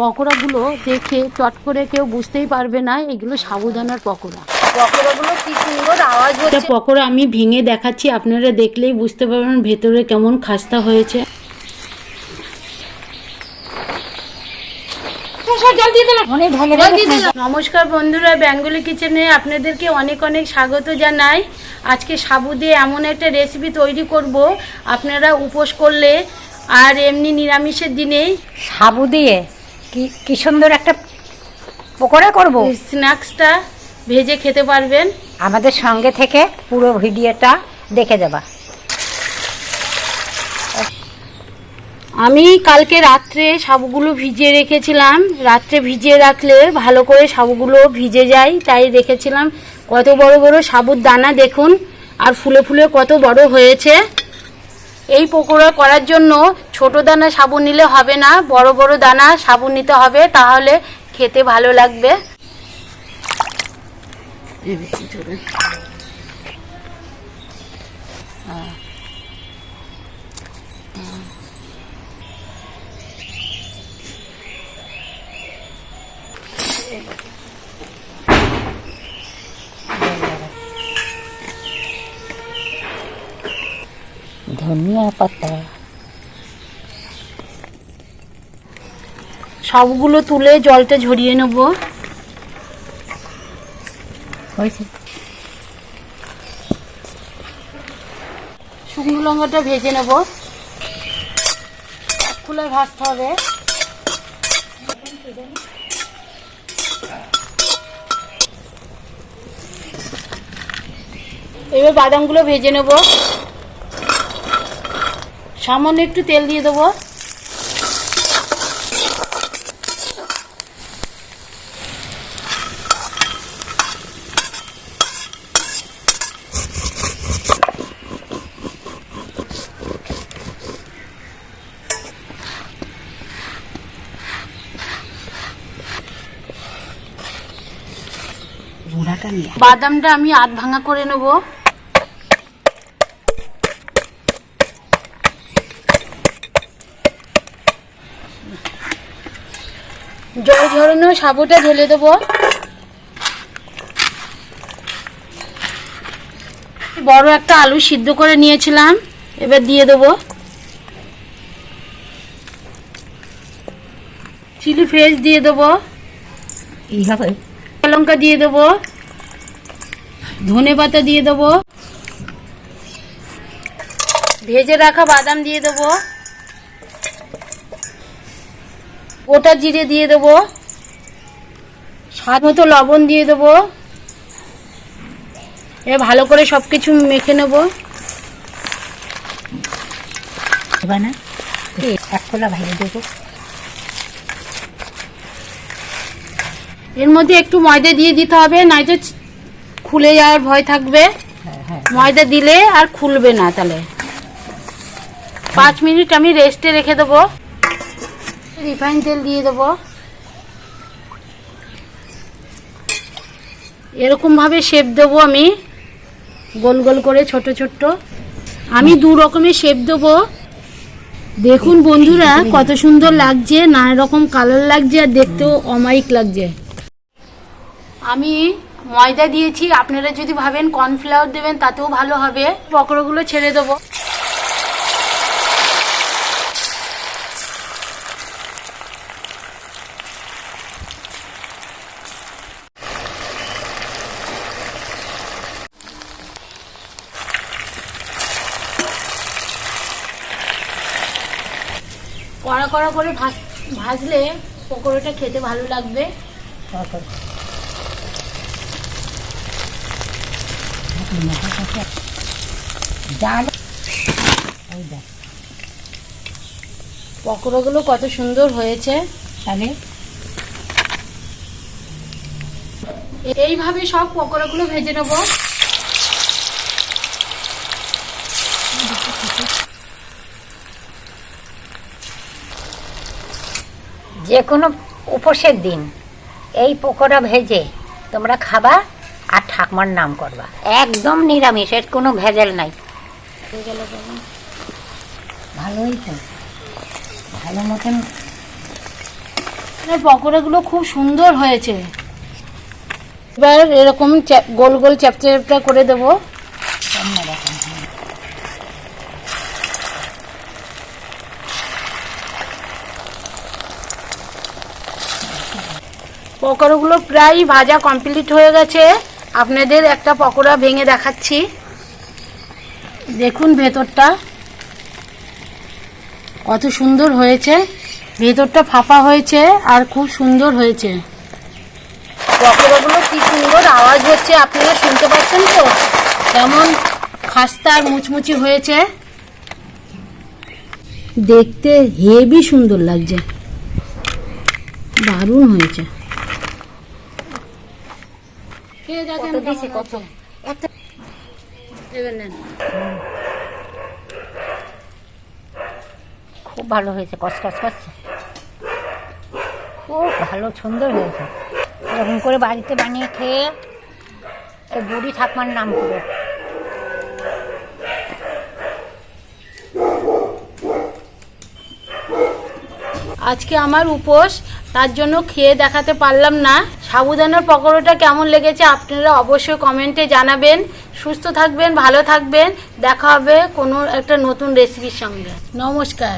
পকোড়াগুলো দেখে চট করে কেউ বুঝতেই পারবে না এগুলো সাবুদানার পকোড়া। পকোড়াগুলো কি সুন্দর আওয়াজ হচ্ছে। পকোড়া আমি ভেঙে দেখাচ্ছি আপনারা দেখলেই বুঝতে পারবেন ভেতরে কেমন খাস্তা হয়েছে। নমস্কার বন্ধুরা বেঙ্গলি কিচেনে আপনাদেরকে অনেক অনেক স্বাগত জানাই। আজকে সাবু দিয়ে এমন একটা রেসিপি তৈরি করব আপনারা উপোস করলে আর এমনি নিরামিষের দিনেই। সাবু দিয়ে? কি কি সুন্দর একটা পকোড়া করব? স্ন্যাক্সটা ভেজে খেতে পারবেন। আমাদের সঙ্গে থেকে পুরো ভিডিওটা দেখে যাবা আমি কালকে রাত্রে সাবুগুলো ভিজিয়ে রেখেছিলাম। রাত্রে ভিজিয়ে রাখলে ভালো করে সাবুগুলো ভিজে যায় তাই রেখেছিলাম। কত বড় বড় সাবুর দানা দেখুন আর ফুলে ফুলে কত বড় হয়েছে। এই পকোড়া করার জন্য ছোট দানা সাবু নিলে হবে না, বড় বড় দানা সাবু নিতে হবে, তাহলে খেতে ভালো লাগবে। ধনিয়া পাতা। সবগুলো তুলে জলটা ঝরিয়ে নেব। শুকনো লঙ্কাটা ভেজে নেব। খুলে ভাজতে হবে। এবার বাদামগুলো ভেজে নেব। সামান্য একটু তেল দিয়ে দেবো। বাদামটা আমি আধ ভাঙা করে নেব। জল ঝরানো সাবুটা ঢেলে দেব। বড় একটা আলু সিদ্ধ করে নিয়েছিলাম এবার দিয়ে দেবো। চিলি ফ্রেশ দিয়ে দেবো। লঙ্কা দিয়ে দেবো। ধনে পাতা দিয়ে দেবো। ভেজে রাখা বাদাম দিয়ে দেবো। গোটা জিরে দিয়ে দেবো। স্বাদ মতো লবণ দিয়ে দেবো। এ ভালো করে সব কিছু মেখে নেব। না এক খোলা ভাইয়ে দেবো। এর মধ্যে একটু ময়দা দিয়ে দিতে হবে নয়তো খুলে যাওয়ার ভয় থাকবে। হ্যাঁ হ্যাঁ। ময়দা দিলে আর খুলবে না তাহলে। পাঁচ মিনিট আমি রেস্টে রেখে দেবো। রিফাইন তেল দিয়ে দেবো। এরকম ভাবে শেপ দেবো আমি, গোল গোল করে ছোট ছোট। আমি দু রকমের শেপ দেবো। দেখুন বন্ধুরা, কত সুন্দর লাগছে, নানা রকম কালার লাগছে আর দেখতেও অমায়িক লাগছে। আমি ময়দা দিয়েছি, আপনারা যদি ভাবেন কর্নফ্লাওয়ার দেবেন, তাতেও ভালো হবে। পকোড়াগুলো ছেড়ে দেবো। কড়া করে ভাজলে পকোড়াটা খেতে ভালো লাগবে। পকোড়াগুলো কত সুন্দর হয়েছে। তাহলে? এইভাবে সব পকোড়াগুলো ভেজে নেব। যে কোনো উপোসের দিন, এই পকোড়া ভেজে তোমরা খাবা আর ঠাকমার নাম করবা। একদম নিরামিষ, এর কোনো ভেজাল নাই। ভালোই তো। ভালো মতন পকোড়াগুলো খুব সুন্দর হয়েছে। এবার এরকম গোল গোল চ্যাপটা করে দেবো। পকোড়াগুলো প্রায় ভাজা কমপ্লিট হয়ে গেছে। আপনাদের একটা পকোড়া ভেঙে দেখাচ্ছি। দেখুন ভেতরটা। কত সুন্দর হয়েছে। ভেতরটা ফাঁপা হয়েছে আর খুব সুন্দর হয়েছে। পকোড়াগুলো কি সুন্দর আওয়াজ হচ্ছে, আপনারা শুনতে পাচ্ছেন তো? কেমন খাস্তা আর মুচমুচি হয়েছে। দেখতে হেভি সুন্দর লাগছে। দারুণ হয়েছে। খেয়ে দেখেন কত? একটা এবার নেন। খুব ভালো হয়েছে কসকস করছে খুব ভালো সুন্দর হয়েছে এরকম করে বাড়িতে বানিয়ে খেয়ে বুড়ি ঠাকুমার নাম করে আজকে আমার উপোস, তার জন্য খেয়ে দেখাতে পারলাম না। সাবুদানার পকোড়াটা কেমন লেগেছে আপনারা অবশ্যই কমেন্টে জানাবেন। সুস্থ থাকবেন, ভালো থাকবেন। দেখা হবে কোনো একটা নতুন রেসিপির সঙ্গে। নমস্কার।